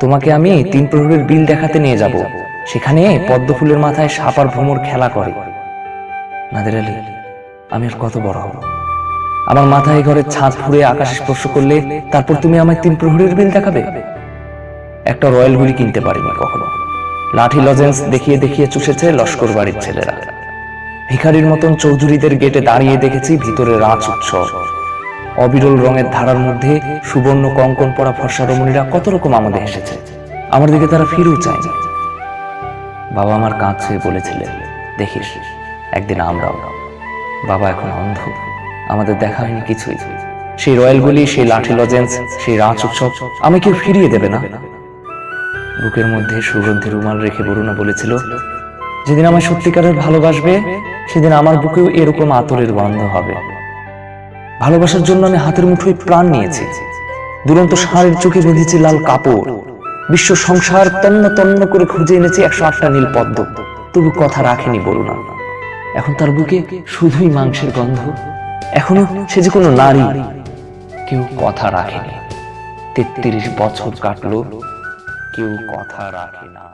তোমাকে আমি তিন প্রহরের বিল দেখাতে নিয়ে যাব। সেখানে পদ্ম ফুলের মাথায় সাপার ভ্রমর খেলা করে। নাদের আলী, আমি আর কত বড় হব? আমার মাথায় ঘরের ছাদ ফুঁড়ে আকাশে স্পর্শ করলে তারপর তুমি আমায় তিন প্রহরের বিল দেখাবে? একটা রয়্যাল গুলি কিনতে পারিনি কখনো। লাঠি লজেন্স দেখিয়ে দেখিয়ে চুষেছে লস্কর বাড়ির ছেলেরা। ভিখারির মতন চৌধুরীদের গেটে দাঁড়িয়ে দেখেছি ভিতরে রাজ উৎসব। অবিরল রঙের ধারার মধ্যে সুবর্ণ কঙ্কন পরা ফর্সা রমণীরা কত রকম আমাদের এসেছে আমার দিকে তারা ফিরেও চায়নি বাবা আমার কাঁধ ছুঁয়ে বলেছিলেন, দেখিস, একদিন আমরাও বাবা এখন অন্ধ, আমাদের দেখা হয়নি কিছুই। সেই রয়্যালগুলি সেই লাঠি লজেন্স, সেই রাজ উৎসব আমি কেউ ফিরিয়ে দেবে না। বুকের মধ্যে সুগন্ধি রুমাল রেখে বরুণা বলেছিল, যেদিন আমার সত্যিকারের ভালোবাসবে, সেদিন আমার বুকেও এরকম আতরের গন্ধ হবে। ভালোবাসার জন্য আমি হাতের মুঠোয় প্রাণ নিয়েছি। দুরন্ত ষাঁড়ের চোখে বেঁধেছি লাল কাপড়। বিশ্ব সংসার তন্ন তন্ন করে খুঁজে এনেছি একশো আটটা নীল পদ্ম তবু কথা রাখেনি বলুন এখন তার বুকে শুধুই মাংসের গন্ধ। এখনও সে যে কোনো নারী কেউ কথা রাখেনি। তেত্রিশ বছর কাটলো, কেউ কথা রাখে না।